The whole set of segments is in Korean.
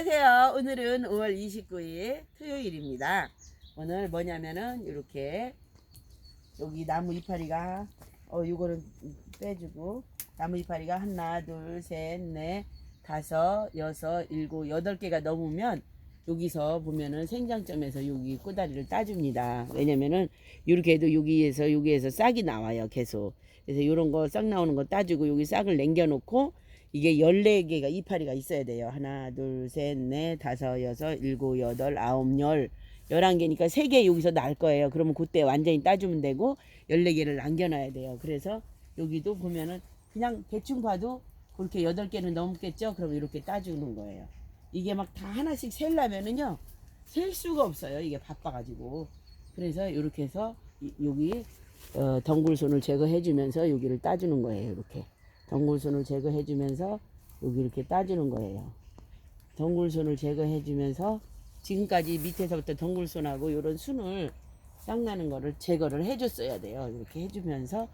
안녕하세요. 오늘은 5월 29일 토요일입니다. 오늘 뭐냐면은 이렇게 여기 나무 이파리가 어 요거는 빼주고 나무 이파리가 하나 둘 셋 넷 다섯 여섯 일곱 여덟 개가 넘으면 여기서 보면은 생장점에서 여기 꼬다리를 따줍니다. 왜냐면은 이렇게 해도 여기에서 여기에서 싹이 나와요 계속. 그래서 이런 거 싹 나오는 거 따주고 여기 싹을 남겨놓고 이게 14개가 이파리가 있어야 돼요. 하나, 둘, 셋, 넷, 다섯, 여섯, 일곱, 여덟, 아홉, 열. 11개니까 3개 여기서 날 거예요. 그러면 그때 완전히 따주면 되고 14개를 남겨놔야 돼요. 그래서 여기도 보면은 그냥 대충 봐도 그렇게 8개는 넘겠죠? 그럼 이렇게 따주는 거예요. 이게 막 다 하나씩 셀려면은요. 셀 수가 없어요. 이게 바빠가지고. 그래서 이렇게 해서 이- 여기 어, 덩굴손을 제거해 주면서 여기를 따주는 거예요. 이렇게. 덩굴손을 제거해 주면서 여기 이렇게 따주는 거예요. 덩굴손을 제거해 주면서 지금까지 밑에서부터 덩굴손하고 이런 순을 싹 나는 거를 제거를 해 줬어야 돼요. 이렇게 해 주면서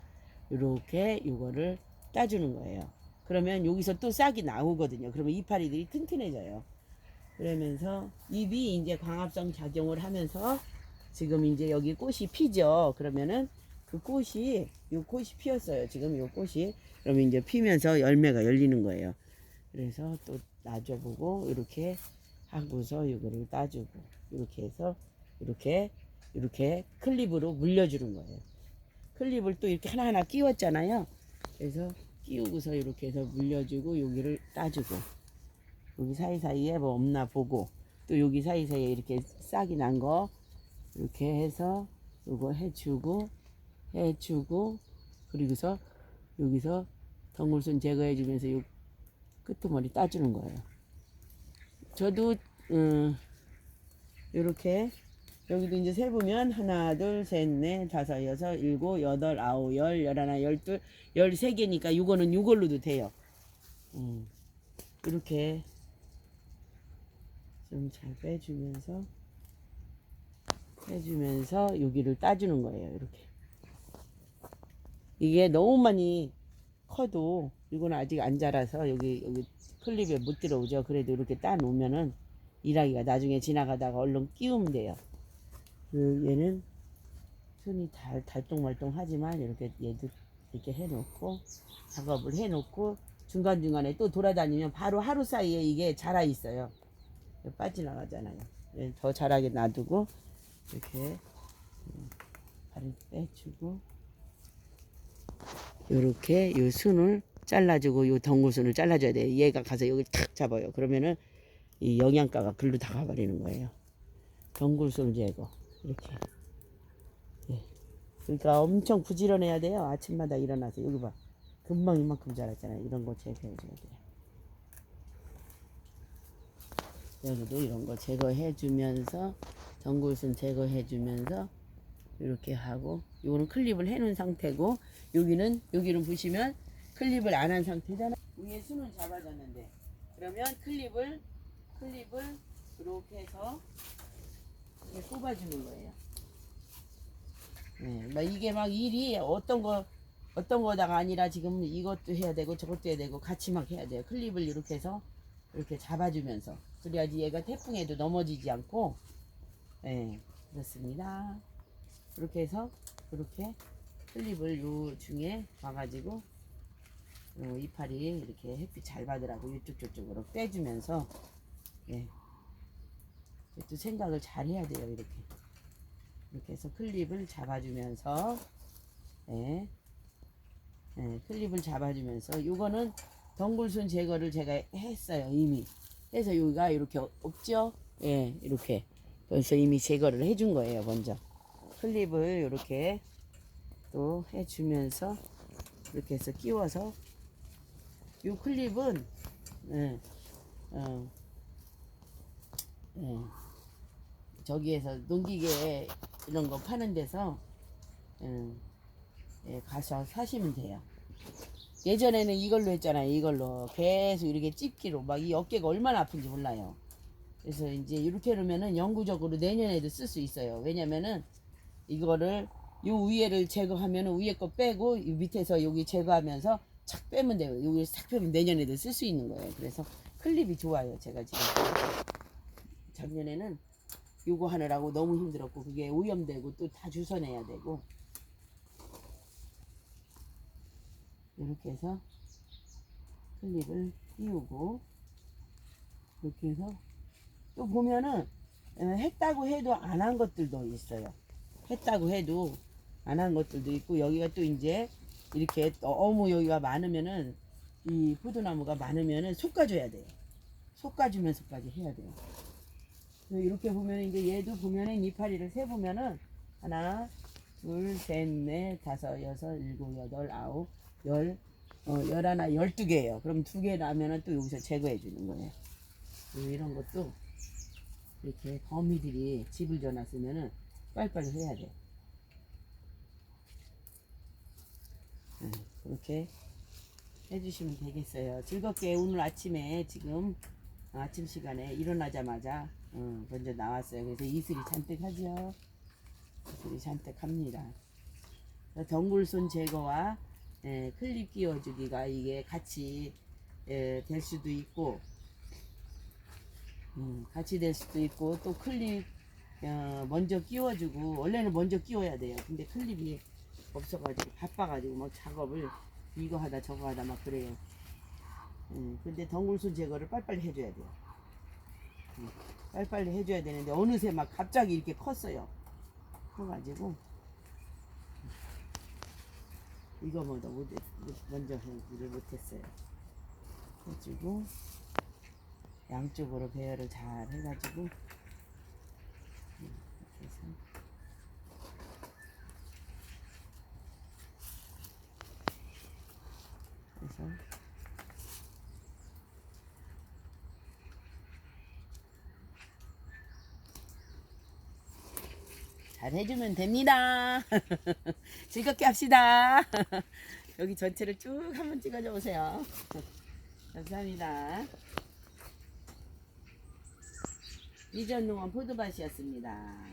이렇게 이거를 따주는 거예요. 그러면 여기서 또 싹이 나오거든요. 그러면 이파리들이 튼튼해져요. 그러면서 잎이 이제 광합성 작용을 하면서 지금 이제 여기 꽃이 피죠. 그러면은 그 꽃이 요 꽃이 피었어요. 지금 요 꽃이 그러면 이제 피면서 열매가 열리는 거예요. 그래서 또 놔줘보고 이렇게 하고서 이거를 따주고 이렇게 해서 이렇게 이렇게 클립으로 물려주는 거예요. 클립을 또 이렇게 하나하나 끼웠잖아요. 그래서 끼우고서 이렇게 해서 물려주고 여기를 따주고 여기 사이사이에 뭐 없나 보고 또 여기 사이사이에 이렇게 싹이 난 거 이렇게 해서 이거 해주고 해주고 그리고서 여기서 덩굴순 제거해 주면서 요 끄트머리 따주는 거예요. 저도 음, 이렇게 여기도 이제 세보면 하나 둘셋넷 다섯 여섯 일곱 여덟 아홉 열 열하나 열둘 열세 개니까 이거는 이걸로도 돼요. 음, 이렇게 좀 잘 빼주면서 빼주면서 여기를 따주는 거예요. 이렇게 이게 너무 많이 커도 이건 아직 안 자라서 여기 여기 클립에 못 들어오죠. 그래도 이렇게 따 놓으면은 일하기가 나중에 지나가다가 얼른 끼우면 돼요. 그 얘는 손이 달, 달동말동하지만 이렇게 얘도 이렇게 해놓고 작업을 해놓고 중간 중간에 또 돌아다니면 바로 하루 사이에 이게 자라 있어요. 빠져나가잖아요. 예, 더 자라게 놔두고 이렇게 음, 발을 빼주고 요렇게 요 순을 잘라주고 요 덩굴순을 잘라줘야 돼요. 얘가 가서 여기 탁 잡아요. 그러면은 이 영양가가 글로 다 가버리는 거예요. 덩굴순 제거 이렇게. 예. 그러니까 엄청 부지런해야 돼요. 아침마다 일어나서 여기 봐. 금방 이만큼 자랐잖아요. 이런 거 제거해줘야 돼요. 여기도 이런 거 제거해주면서 덩굴순 제거해주면서 이렇게 하고 이거는 클립을 해놓은 상태고 여기는 여기는 보시면 클립을 안 한 상태잖아. 위에 순은 잡아줬는데 그러면 클립을 클립을 이렇게 해서 이렇게 꼽아주는 거예요. 네, 막 이게 막 일이 어떤 거 어떤 거다가 아니라 지금 이것도 해야 되고 저것도 해야 되고 같이 막 해야 돼요. 클립을 이렇게 해서 이렇게 잡아주면서 그래야지 얘가 태풍에도 넘어지지 않고 네, 그렇습니다. 그렇게 해서 이렇게 클립을 요 중에 와가지고 어, 이파리 이렇게 햇빛 잘 받으라고 이쪽 저쪽으로 빼주면서 예. 또 생각을 잘 해야 돼요 이렇게. 이렇게 해서 클립을 잡아주면서 예. 예, 클립을 잡아주면서 요거는 덩굴순 제거를 제가 했어요 이미. 해서 여기가 이렇게 없죠? 예 이렇게. 그래서 이미 제거를 해준 거예요 먼저. 클립을 이렇게 또 해주면서 이렇게 해서 끼워서 이 클립은 예, 어, 예, 저기에서 농기계 이런 거 파는 데서 예, 예, 가서 사시면 돼요. 예전에는 이걸로 했잖아요. 이걸로 계속 이렇게 찝기로 막 이 어깨가 얼마나 아픈지 몰라요. 그래서 이제 이렇게 놓으면은 영구적으로 내년에도 쓸 수 있어요. 왜냐면은 이거를 요 위에를 제거하면은 위에 거 빼고 이 밑에서 여기 제거하면서 착 빼면 돼요. 여기 싹 빼면 내년에도 쓸 수 있는 거예요. 그래서 클립이 좋아요. 제가 지금 작년에는 요거 하느라고 너무 힘들었고 그게 오염되고 또 다 주워내야 되고 이렇게 해서 클립을 띄우고 이렇게 해서 또 보면은 어, 했다고 해도 안 한 것들도 있어요. 했다고 해도 안 한 것들도 있고 여기가 또 이제 이렇게 너무 여기가 많으면은 이 포도나무가 많으면은 솎아줘야 돼요. 솎아주면서까지 해야 돼요. 이렇게 보면 이제 얘도 보면은 이파리를 세 보면은 하나, 둘, 셋, 넷, 다섯, 여섯, 일곱, 여덟, 아홉, 열, 어, 열하나, 열두 개예요. 그럼 두 개 나면은 또 여기서 제거해 주는 거예요. 그리고 이런 것도 이렇게 거미들이 집을 져놨으면은 빨리빨리 해야 돼. 네, 그렇게 해주시면 되겠어요. 즐겁게 오늘 아침에 지금 아침 시간에 일어나자마자 어, 먼저 나왔어요. 그래서 이슬이 잔뜩 하죠. 이슬이 잔뜩 합니다. 덩굴손 제거와 예, 클립 끼워주기가 이게 같이 예, 될 수도 있고 음, 같이 될 수도 있고 또 클립 어, 먼저 끼워주고 원래는 먼저 끼워야 돼요. 근데 클립이 없어가지고 바빠가지고 막 작업을 이거 하다 저거 하다 막 그래요. 음, 근데 덩굴손 제거를 빨리빨리 해줘야 돼요. 음, 빨리빨리 해줘야 되는데 어느새 막 갑자기 이렇게 컸어요. 커가지고 이거 뭐더 못, 먼저 일을 못했어요. 해주고 양쪽으로 배열을 잘 해가지고 음, 이렇게 해서 그래서 잘 해주면 됩니다. 즐겁게 합시다. 여기 전체를 쭉 한번 찍어줘 보세요. 감사합니다. 이전 농원 포도밭이었습니다.